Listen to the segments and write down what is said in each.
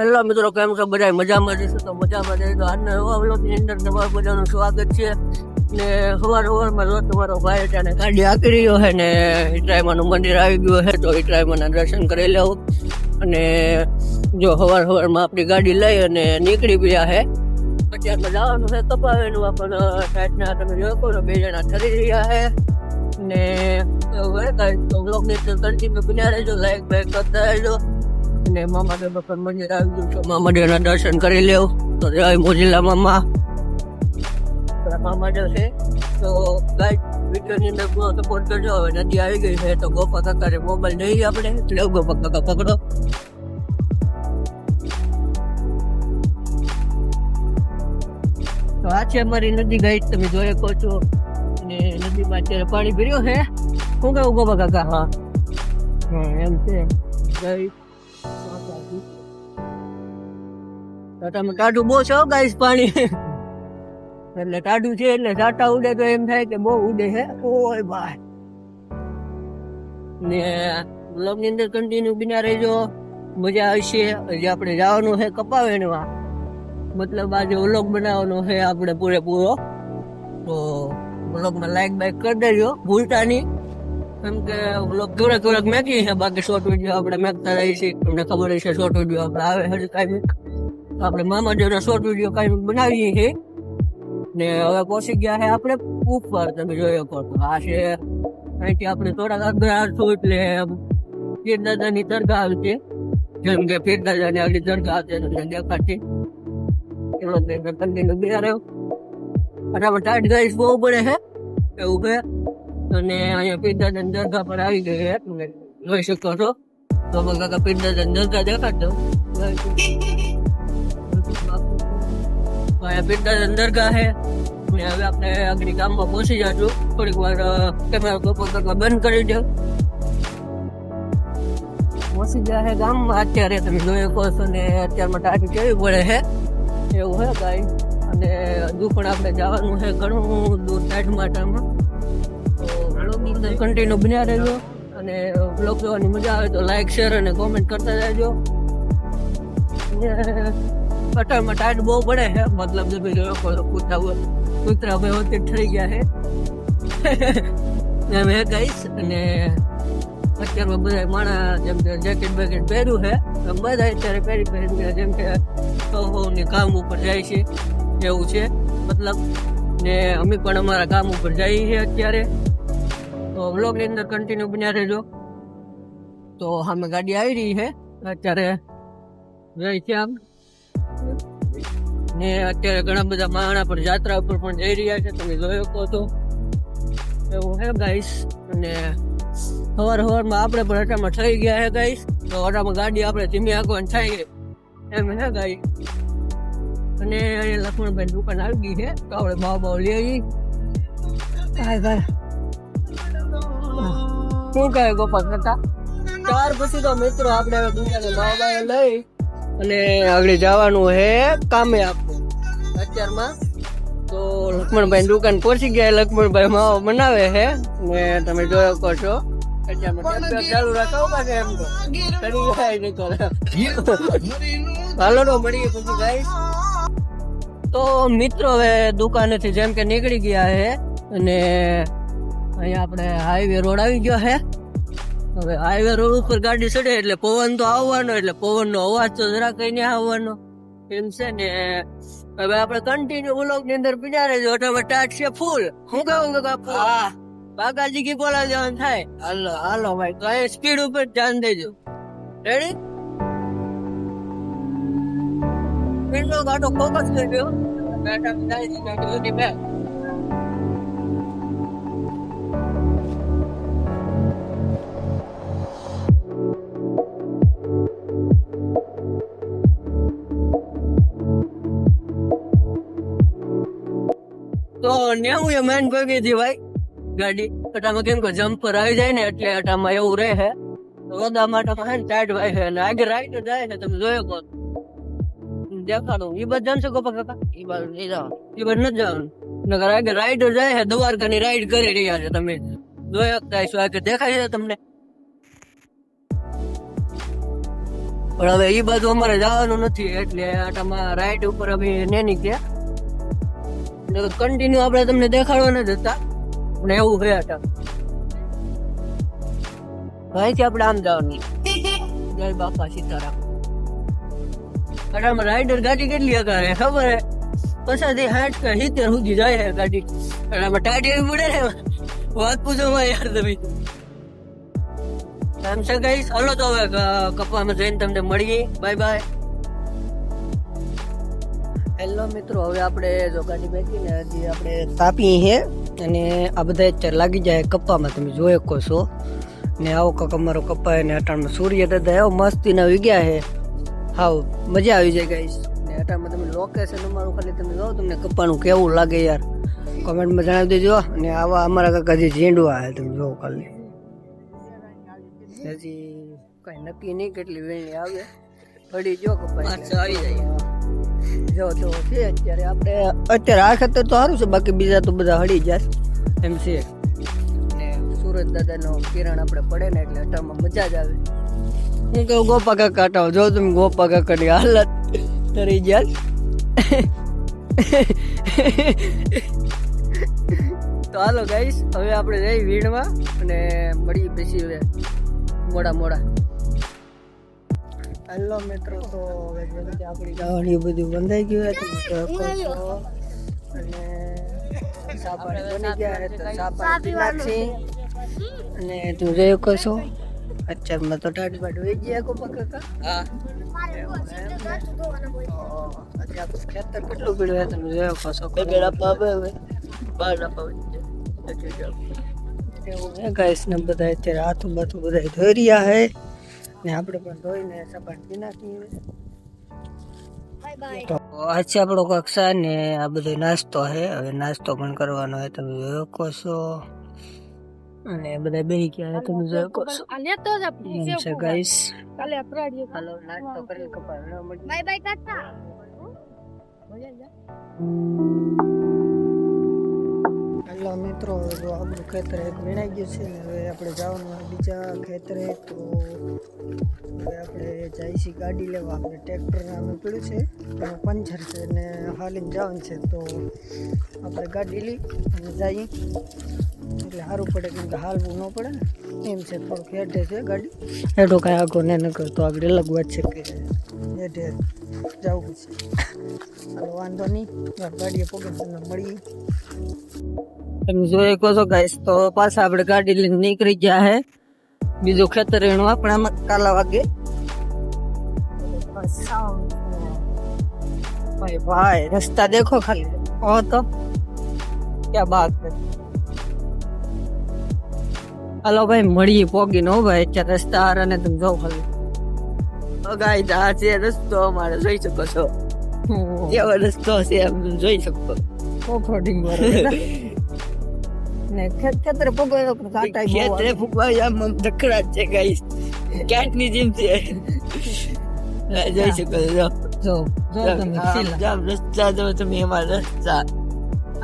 Hello મિત્રો, કેમ છો? બધા મજામાં જશો તો મજામાં જઈએ તો આજના નવા અંદર તમારું બધાનું સ્વાગત છે. ને સવાર સવારમાં જો તમારો ભાઈ ત્યાં ગાડી આંકી રહ્યો છે ને ઇટરાયમાનું મંદિર આવી ગયું છે, તો ઇટરાયમાના દર્શન કરી લેવું. અને જો સવાર સવારમાં આપણી ગાડી લઈ અને નીકળી ગયા છે. અત્યારમાં જવાનું છે કપાવેનું આપણને સાઈડના તમે છો, બે જણા ઠરી રહ્યા છે. ને હવે કાંઈ બ્લોગની અંદર કન્ટિન્યુ બન્યા રહેજો લાઈક બાઈક કરતા રહેજો. અને મામા દેવ બપોર મંદિર આવી ગયું છે. મામા દેવના દર્શન કરી લેવ. તો જય મોજીલા મામા. મામા દેવ છે, તો ગાઈડ વિડીયોની અંદર પૂરો સપોર્ટ કરજો. હવે નદી આવી ગઈ છે, તો ગોપા કાકાને મોબાઈલ નહીં આપણે. એટલે ગોપા કાકા, પકડો. તો આ છે અમારી નદી ગાઈડ તમે જોઈ શકો છો. અને નદીમાં અત્યારે પાણી ભર્યો છે. શું કહું ગોપા કાકા? હા. હા, એમ છે. તમે ટાઢું બહુ છો ગાઈસ પાણી. એટલે ટાઢું છે, એટલે સાટા ઉડે તો એમ થાય કે બહુ ઉડે છે ઓય ભાઈ. ને બ્લોગની અંદર કન્ટિન્યુ બિના રહેજો. મજા આવશે. હજી આપણે જવાનું છે કપાવેણમાં. મતલબ આજે વ્લોગ બનાવવાનો છે આપણે પૂરેપૂરો. તો વ્લોગમાં લાઈક બાઈક કરી દેજો, ભૂલતા નહીં. કેમ કે વ્લોગ થોડાક થોડાક મેકી છે, બાકી શોર્ટ વીડિયો આપણે મેકતા રહીએ છીએ. તમને ખબર હશે શોર્ટ વીડિયો આપણે આવે હજી કાંઈ આપણે મામા જેવડા શોર્ટ વીડિયો કાંઈ બનાવીએ છીએ. ને હવે પહોંચી ગયા છે આપણે ઉપર, તમે જોયો શકો તો આ છે, અહીંથી આપણે થોડાક આગળ આવશું એટલે પીર દાદાની દરગાહ આવશે. જેમ કે પીર દાદાની આગળ દરગાહ આવશે તમને દેખાશે એનો કન્ટિન્યુ બિહાર રહ્યો ફટાફટ ટાઈટ ગાઈસ બહુ પડે છે, એવું કે અને અહીંયા પીર દાદાની દરગાહ પર આવી ગઈ છે, તમે જોઈ શકો છો. તો કાકા પીર દાદાની દરગાહ દેખાડજો અહીંયા પીરદાસ દરગાહ છે અને હવે આપણે આગળ ગામમાં પહોંચી જાશું. થોડીક વાર કેમેરા બપોર કરવા બંધ કરી દો. પહોંચી ગયા હે ગામમાં. અત્યારે તમે જોઈ શકો છો ને, અત્યારમાં ટાંકી કેવી પડે છે એવું હે ગાઈ અને હજુ પણ આપણે જવાનું છે ઘણું દૂર સાઈડ માટામાં તો કન્ટિન્યુ બન્યા રહેજો. અને બ્લોગ જોવાની મજા આવે તો લાઈક શેર અને કોમેન્ટ કરતા રહેજો. કટરમાં ટાઈટ બહુ પડે છે. મતલબ જે ભાઈ કરો કૂતરા કૂતરા ભાઈ વચ્ચે ઠરી ગયા છે. એમ હે કહીશ અને અત્યારમાં બધા માણા જેમ કે જેકેટ બેકેટ પહેર્યું છે. બધા અત્યારે પહેરી પહેરી જેમ કે સૌની કામ ઉપર જાય છે. એવું છે. મતલબ ને અમે પણ અમારા કામ ઉપર જઈએ છીએ અત્યારે. તો વ્લોગની અંદર કન્ટિન્યુ બન્યા રહેજો. તો સામે ગાડી આવી રહી છે. અત્યારે જય આમ ને અત્યારે ઘણા બધા માણા પણ યાત્રા ઉપર પણ જઈ રહ્યા છે, તમે જોઈ શકો છો. એવું હે ગાઈસ અને સવાર સવારમાં આપણે પણ અટામાં થઈ ગયા છે ગાઈસ તો અટામાં ગાડી આપણે ધીમી આગવાન થાય ગઈ એમ હે ગાઈ અને અહીંયા લક્ષ્મણભાઈ દુકાન આવી ગઈ છે, તો આપણે ભાવ ભાવ લઈ આવી શું કહે ગોપાલ કરતા? ત્યાર પછી તો મિત્રો આપણે હવે દુકાને ભાવ ભાવ લઈ અને આગળ જવાનું હે કામે આપવું અત્યારમાં. તો લક્ષ્મણભાઈ દુકાન પહોંચી ગયા લક્ષ્મણભાઈ માવો બનાવે છે. ને તમે જોયો કહો છો. ચાલુ રાખો એમ તો. હાલો મળીએ પછી ગાઈસ તો મિત્રો હવે દુકાનેથી જેમ કે નીકળી ગયા છે અને અહીંયા આપણે હાઈવે રોડ આવી ગયો છે. હવે હાઈવે રોડ ઉપર ગાડી ચડે એટલે પવન તો આવવાનો એટલે પવનનો અવાજ તો જરા કઈ નહીં આવવાનો. એમ છે ને હવે આપણે કન્ટિન્યુ વ્લોગની અંદર પીજા રહેજો એટલે ટાટ છે ફૂલ. હું કહું કે કાપુ બાગાજી કી બોલા જવાનું થાય. હાલો હાલો ભાઈ તો એ સ્પીડ ઉપર ધ્યાન દેજો. રેડી સ્પીડ નો ગાડો ફોકસ કરજો. ગાડા જાય છે ની બેક તો નેવું એ મેન ભગી હતી ભાઈ. ગાડી અટામાં કેમ કે જમ્પ પર આવી જાય ને એટલે અટામાં એવું રહે છે રોદા માટે હે ને ટાઈટ ભાઈ હે અને આગળ રાઈટ જાય ને તમે જોયો કો દેખાડું. એ બાદ જાણશો ગોપા કાકા? એ બાજુ નહીં જવાનું. એ બાદ નથી જવાનું. નગર આગળ રાઈડ જાય છે દ્વારકાની રાઈડ કરી રહ્યા છે તમે. જોયો થાય છો આગળ દેખાય છે તમને? પણ હવે એ બાજુ અમારે જવાનું નથી, એટલે આટામાં રાઈટ ઉપર અમે નેની ગયા. કન્ટિન્યુ આપણે તમને દેખાડવા નથી જતા પણ એવું છે હતા અહીંથી આપણે આમ જવાનું. જય બાપા સીતારામ. આટામાં રાઈડર ગાડી કેટલી હકારે ખબર હે? પછાથી હાઠ કે સિત્તેર સુધી જાય હે ગાડી. આમાં ટાઈટ એવી પડે ને વાત પૂછો માં યાર તમે. એમ છે ગઈ હાલો તો હવે કપવામાં જઈને તમને મળીએ. બાય બાય હેલો મિત્રો, હવે આપણે જો ગાડી બેઠીને હજી આપણે તાપી છે અને આ બધા અત્યારે લાગી જાય કપ્પામાં. તમે જોઈ શકો છો. ને આવો કાંક અમારો કપ્પા અને અટાણમાં સૂર્ય દાદા એવો મસ્તીના ગયા છે હાવ, મજા આવી જાય ગાઈસ ને અટાણમાં તમે લોકેશન અમારું ખાલી તમે જોવો તમને કપ્પાનું કેવું લાગે યાર. કોમેન્ટમાં જણાવી દેજો. અને આવા અમારા કાકા હજી ઝીંડવા આવે તમે જોવો ખાલી. હજી કઈ નક્કી નહીં, કેટલી વેણી આવે. પડી જો કપ્પા આવી જાય. જો તો છે અત્યારે. આપણે અત્યારે આ ખેતર તો સારું છે બાકી બીજા તો બધા હળી જાય. એમ છે. ને સુરત દાદાનો કિરણ આપણે પડે ને એટલે અટામાં મજા જ આવે. હું કહું ગોપા કાકા હટાવો. જો તમે ગોપા કાકાની હાલત તરી જાય તો હાલો ગાઈશ હવે આપણે જઈ વીણમાં અને મળી પછી હવે મોડા મોડા. હેલો મિત્રો તો હવે આપણી બધું બંધાઈ ગયું હોય તમે તો કહો છો. અને સાપાણી બની ગયા તો સાપાણી પી અને તું જોયો કશો? અત્યારમાં તો ટાટ બાટ વહી ગયા કો કાકા? હા. અત્યારે ખેતર કેટલું પીડ્યું છે તમે જોઈ શકો છો આપવા આવે હવે. બાર આપવા એવું ગાઈસ ને બધા અત્યારે હાથું બાથું બધા ધોઈ રહ્યા હે. ને આપણે પણ ધોઈને સપાટ નાખીએ. તો આ છે આપણો કક્ષા ને આ બધો નાસ્તો છે. હવે નાસ્તો પણ કરવાનો હોય તમે શકો છો અને બધા બે ગયા તમે જોઈ શકો છો છે ગાઈસ હાલો નાસ્તો કરી કપાળ બાય બાય કાકા. હેલો મિત્રો જો આપણું ખેતર એક વીણાઈ ગયું છે ને હવે આપણે જવાનું બીજા ખેતરે, તો હવે આપણે જઈશી ગાડી લેવા. આપણે ટ્રેક્ટર અમે પડ્યું છે એનું પંચર છે ને હાલીને જવાનું છે, તો આપણે ગાડી લઈ અને જઈએ. એટલે સારું પડે કેમ કે હાલવું ન પડે ને. એમ છે, થોડુંક હેઠે છે ગાડી. હેઠો કાંઈ આગો ને ન કરતો આગળ અલગ વાત છે કે હેઠે જવું છે વાંધો નહીં ગાડીએ પગે મળીએ તમે જોઈ શકો છો ગાઈસ તો પાછા આપણે ગાડી લઈને નીકળી ગયા હે. બીજું ખેતર એનું આપણે કાલા વાગે. ભાઈ ભાઈ, રસ્તા દેખો ખાલી. ઓ તો. ક્યાં બાત છે? હલો ભાઈ, મળીએ પોગી નો ભાઈ, અત્યારે રસ્તા હારા ને તમે જાઓ ખાલી. આ છે રસ્તો અમારે જોઈ શકો છો એવો રસ્તો છે એમ જોઈ શકો ઓફરોડિંગ ને ખેતરે પગો કાંટા ખેતરે ફૂગવા આમ દખડા છે ગાઈસ કેટની જેમ છે જોઈ શકો છો જો જો તમે જામ રસ્તા જો તમે એમાં રસ્તા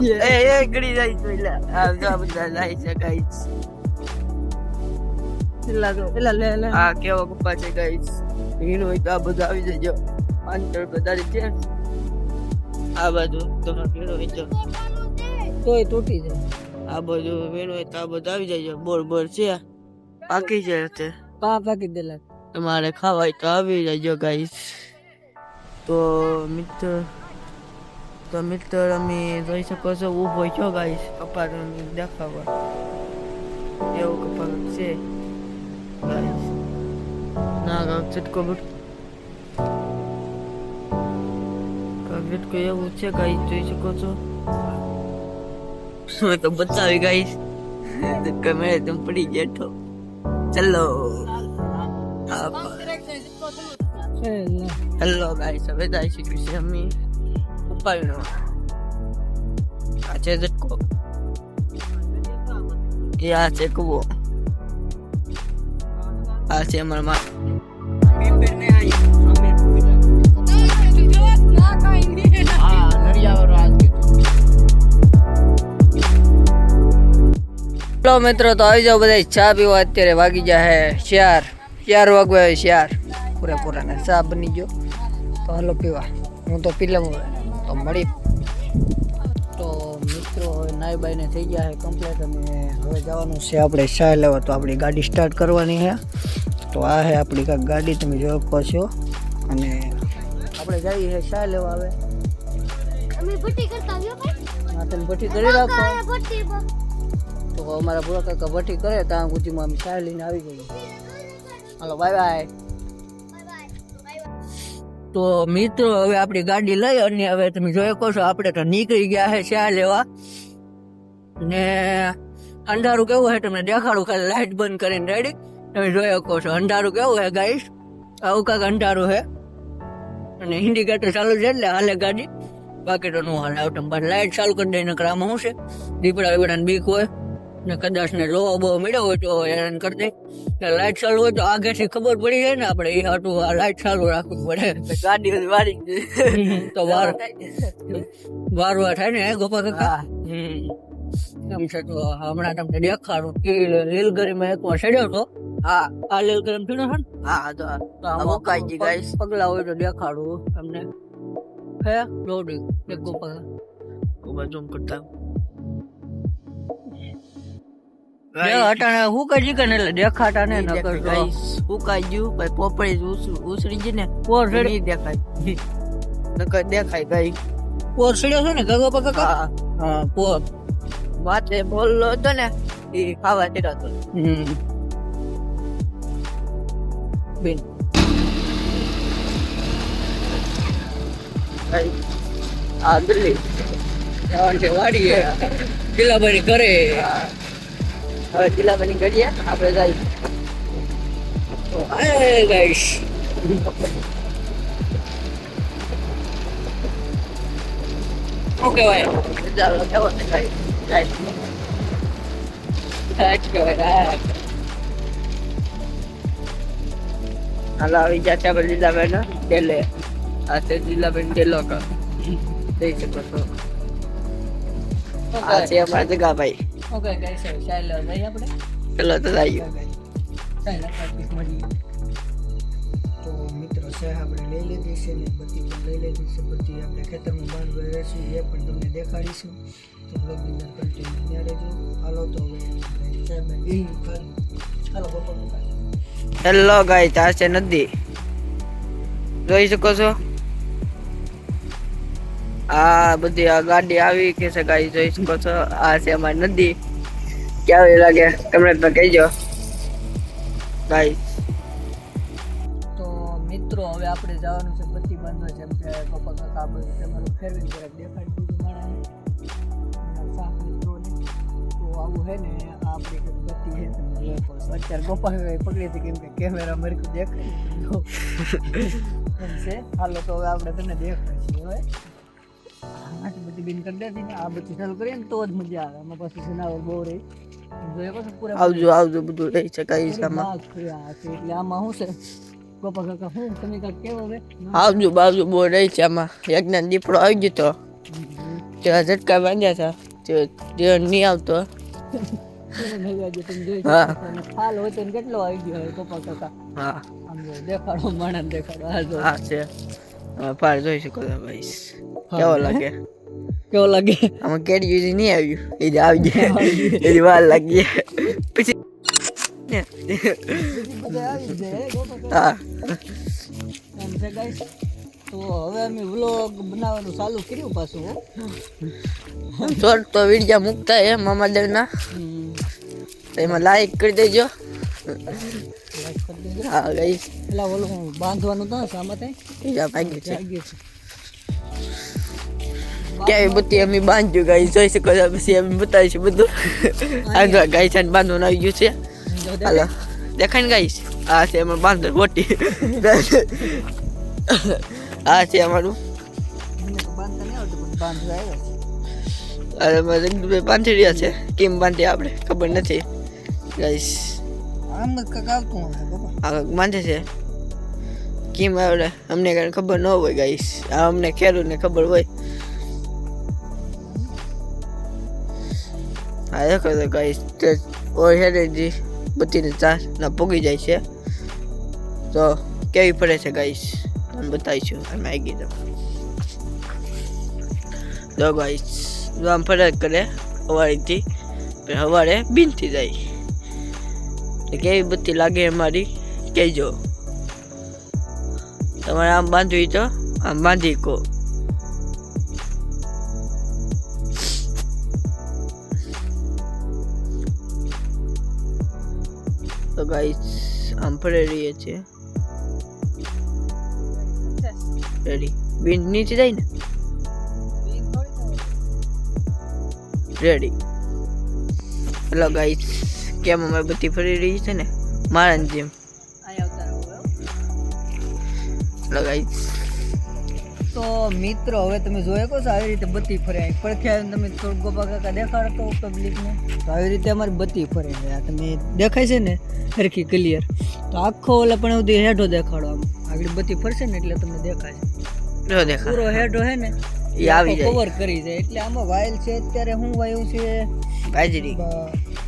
એ એ ગડી જાય આમ જો બધા જાય છે ગાઈસ પેલા જો પેલા લે લે. આ કેવો કપ્પા છે ગાઈસ ભીણ હોય તો આ બધું આવી જજો. અંતર વધારે છે આ બાજુ તમે ભીણ હોય તો. તોય તૂટી જાય. આ બાજુ ભીણ હોય તો આ બધું આવી જાય બોર બોર છે પાકી જાય તે. પા પાકી દેલા. તમારે ખાવાય તો આવી જજો ગાઈસ તો મિત્ર તો મિત્ર અમે જોઈ શકો છો ઊભો છો ગાઈસ કપાટ દેખાવા. એવું કપાટ છે. ના કાંક ચટકો બટ કાંક ચટકો એવું છે ગાઈ જોઈ શકો છો? મેં તો બચાવી ગાઈશ. કમેરે તેમ પડી જેઠો ચલો. હેલો ગાઈસ હવે જાય છે કૃષિ અમી. ઉપાયનો આ છે ચટકો. એ આ છે કુવો. આ છે અમારા માં હેલો મિત્રો, તો આવી જાઓ બધા ચા પીવા અત્યારે વાગી જાય હે શિયાર. ચાર વાગવા શિયાર. પૂરેપૂરા ને ચા બની ગયો. તો હાલો પીવા. હું તો પી લઉં તો મળી મિત્રો હવે નાઈ બાઈને થઈ ગયા છે કમ્પ્લીટ અને હવે જવાનું છે આપણે ચા લેવા. તો આપણી ગાડી સ્ટાર્ટ કરવાની છે. તો આ છે આપણી કાંઈક ગાડી તમે જોઈ શકો છો. અને આપણે જઈએ છે ચા લેવા હવે. તમે ભઠ્ઠી કરી રાખો. તો અમારા પૂરા કાકા ભઠ્ઠી કરે ત્યાં સુધીમાં અમે ચા લઈને આવી ગઈ હાલો બાય બાય તો મિત્રો, હવે આપણી ગાડી લઈ અને હવે તમે જોઈ છો, આપણે તો નીકળી ગયા છે ચા લેવા. ને અંધારું કેવું છે તમને દેખાડું, ખાલી લાઇટ બંધ કરીને રેડી તમે જોઈ શકો છો, અંધારું કેવું છે ગાઈશ આવું કાંક અંધારું છે અને ઇન્ડિકેટર ચાલુ છે એટલે હાલે ગાડી. બાકી તો નું હાલે આવતું પણ લાઇટ ચાલુ કરી દઈને ક્રામ શું છે? દીપડા બીપડાને બીક હોય. ને કદાચ ને લોહો બહુ મળ્યો હોય તો હેરાન કરતી લાઇટ લાઈટ ચાલુ હોય તો આગળથી ખબર પડી જાય ને આપણે. એ હાટું આ લાઈટ ચાલુ રાખવું પડે. ગાડી વારી તો વાર વારવા થાય ને ગોપા કાકા? એમ છે તો હમણાં તમને દેખાડું. કે લીલગરીમાં એક વાર ચડ્યો હતો. હા. આ લીલગરીમ ચડ્યો છે ને? હા તો આમાં જી ગાઈસ. પગલા હોય તો દેખાડું તમને. હે? લોડી એક ગોપા ગોપા જોમ કરતા. અટાણે હું કઈ ને દેખાતા ને નકર ગયું પછી પોપડી ઉસળી ગઈ ને પોર સડ્યો. દેખાય. નકર દેખાય ગઈ સડ્યો છે ને ગગો પગ હા. હા વાતે બોલલો હતો ને એ ખાવા ચડ્યો હતો. હમ. બેન. આ દિલ્હી વાડીએ. કિલ્લાબારી કરે હવે જિલ્લાની ઘડીએ આપણે જાય. ગાઈશ શું કહેવાય? ચાલો કેવો કહેવાય હાલો આવી ગયા છે આપણે લીલાબેન ડેલે આ છે લીલાબેન ડેલો જઈ શકો છો. આ છે અમારા જગાભાઈ. ઓકે ગાઈસ હવે ચાલ ભાઈ આપણે ચાલો તો જઈએ ચાલો પ્રેક્ટિસ મળી તો મિત્રો છે આપણે લઈ લીધી છે ને બધી પણ લઈ લીધી છે બધી આપણે ખેતરમાં બાંધવા રહેશું એ પણ તમને દેખાડીશું તો બ્લોગની અંદર કન્ટિન્યુ ત્યાં રહેજો હાલો તો હવે ચાલો બપોર હેલો ગાઈસ આ છે નદી જોઈ શકો છો આ બધી આ ગાડી આવી કે છે ગાઈ જોઈ શકો છો. આ છે અમારી નદી. કેવી લાગે? તો કહેજો. ગાઈ. તો મિત્રો હવે આપણે જવાનું છે બત્તી બંધ જેમ કે પપ્પા કાકા બધું તમારું ફેરવી જરાક દેખાડી દીધું તો આવું છે ને આ આપણી બત્તી છે તમે છો. અત્યારે પપ્પા પકડી હતી કેમ કે કેમેરા મારી દેખાય છે. હાલો તો હવે આપણે તને દેખાડીશું હવે આટલી બધી બીન કરી દેતી ને આ બધી ચાલુ કરીએ ને તો જ મજા આવે. આમાં પછી જનાવર બહુ રહી. જોઈ શકો છો પૂરા આવજો આવજો બધું રહી છે આમાં. બાગ થયા છે એટલે આમાં શું છે? ગોપા કાકા શું તમે કાંઈક કેવો હવે આવજો બાવજો બહુ રહી છે આમાં. યજ્ઞ દીપડો આવી ગયો તો. ત્યાં ઝટકા બાંધ્યા હતા તે તે નહીં આવતો. હા. ફાલ હોય તો કેટલો આવી ગયો ગોપા કાકા? હા. દેખાડો માણસ દેખાડો. હા છે. ફાર જોઈ શકો છો ભાઈ કેવો લાગે કેવો લાગે આમાં કેરી યુઝ નહીં આવ્યું એ જ આવી ગયા એની વાર લાગી પછી બધા આવી જાય હે ગોપા કાકા હા એમ છે guys. તો હવે અમે વ્લોગ બનાવવાનું ચાલુ કર્યું પાછું હો શોર્ટ તો વીડિયો મૂકતા હે મામાદેવના હમ. તો એમાં લાઈક કરી દેજો like કરી દેજો. હા ગઈશ પેલા ઓલું બાંધવાનું તો બીજા છે. ક્યાંય બધી અમે બાંધ્યું ગાઈ જોઈ શકો છો પછી અમે બતાવીશું બધું. આ ગાઈ છે બાંધવાનું આવી ગયું છે. હાલો. દેખાય ને ગાઈશ આ છે અમારું બાંધર મોટી આ છે અમારું. અરે મારે બાંધી રહ્યા છે. કેમ બાંધે આપણે? ખબર નથી. ગાઈશ આમ જ કાંઈક આવતું હશે બાપા આ બાંધે છે. કેમ આવડે? અમને કાંઈ ખબર ન હોય ગાઈસ આ અમને ખેડૂતને ખબર હોય. હા દેખો તો ગાઈશ ઓર હેરેજી બત્રીને ચાર ના પોગી જાય છે. તો કેવી પડે છે ગાઈસ તમને બતાવીશું અમે આવી ગઈ તો ગાઈસ આમ ફરક કરે સવારેથી સવારે બીનથી જાય. તો કેવી બધી લાગે અમારી કહેજો. તમારે આમ બાંધવી તો આમ બાંધી કહો તો ગાઈસ આમ ફરે રહીએ છીએ. રેડી બીન નીચે જાય ને? રેડી હેલો ગાઈસ કેમ બધી ફરી રહી છે ને મારા જેમ. હેલો તો મિત્રો હવે તમે જોઈ શકો છો આવી રીતે બત્તી ફરે પડખે આવીને તમે થોડુંક ગોપા કાકા દેખાડો તો પબ્લિકને તો આવી રીતે અમારી બત્તી ફરે આ તમે દેખાય છે ને હરખી ક્લિયર તો આખો ઓલા પણ સુધી હેઠો દેખાડો આમ. આગળ બત્તી ફરશે ને એટલે તમને દેખાશે પૂરો હેઠો હે ને એ આવી જાય. કવર કરી જાય. એટલે આમાં વાયલ છે અત્યારે શું વાયું છે બાજરી.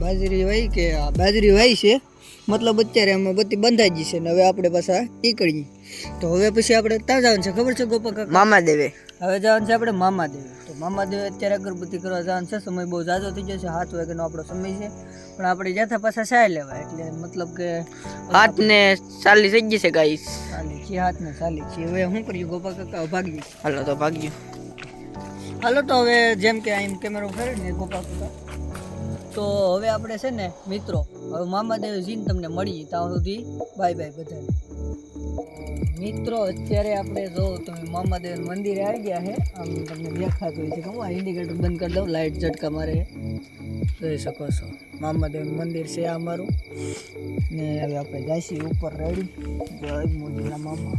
બાજરી વાય કે આ બાજરી વાય છે? મતલબ અત્યારે આમાં બત્તી બંધાઈ ગઈ છે ને હવે આપણે પાછા નીકળીએ. તો હવે પછી આપણે ત્યાં જવાનું છે ખબર છે ગોપા મામા દેવે હવે જવાનું છે આપણે મામા દેવે તો મામા દેવે અત્યારે અગરબત્તી કરવા જવાનું છે સમય બહુ ઝાઝો થઈ જશે સાત વાગ્યાનો આપણો સમય છે. પણ આપણે જ્યાંથી પાછા સાય લેવા એટલે મતલબ કે હાથ ને ચાલી થઈ ગઈ છે ગાઈસ. ચાલી છે હાથ ને ચાલી છે હવે શું કર્યું ગોપા કાકા ભાગી હાલો તો ભાગ્યું હાલો તો હવે જેમ કે અહીં કેમેરો ફેરે ને ગોપા કાકા. તો હવે આપણે છે ને, મિત્રો, હવે મામાદેવ જીન તમને મળીએ ત્યાં સુધી. બાય બાય બધાને. મિત્રો, અત્યારે આપણે જો તમે મામાદેવ મંદિરે આવી ગયા છે આમ તમને દેખાતું હોય છે કે હું આ ઇન્ડિકેટર બંધ કરી દઉં લાઇટ ઝટકા મારે જોઈ શકો છો. મામાદેવ મંદિર છે અમારું. ને હવે આપણે જાઈશી ઉપર રેડી. જય મોદીના મામા.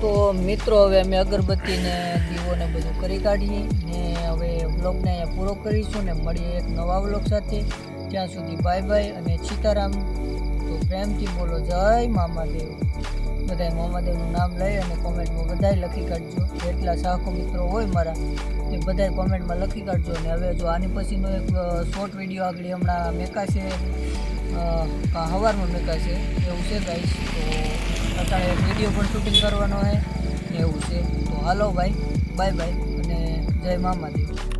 તો મિત્રો, હવે અમે અગરબત્તી ને દીવો ને બધું કરી કાઢીએ ને હવે વ્લોગને અહીંયા પૂરો કરીશું ને મળીએ એક નવા બ્લોગ સાથે. ત્યાં સુધી બાય બાય અને સીતારામ. તો પ્રેમથી બોલો, જય મામાદેવ. બધાય મામાદેવનું નામ લઈ અને કોમેન્ટમાં બધાય લખી કાઢજો. જેટલા સાખો મિત્રો હોય મારા તે બધાય કોમેન્ટમાં લખી કાઢજો અને હવે જો આની પછીનો એક શોર્ટ વીડિયો આગળ હમણાં મેકાશે. હવારમાં મેકાશે. એવું છે ગાઈશ તો અત્યારે વીડિયો પણ શૂટિંગ કરવાનો છે એવું છે. તો હાલો ભાઈ બાય બાય અને જય મામાદેવ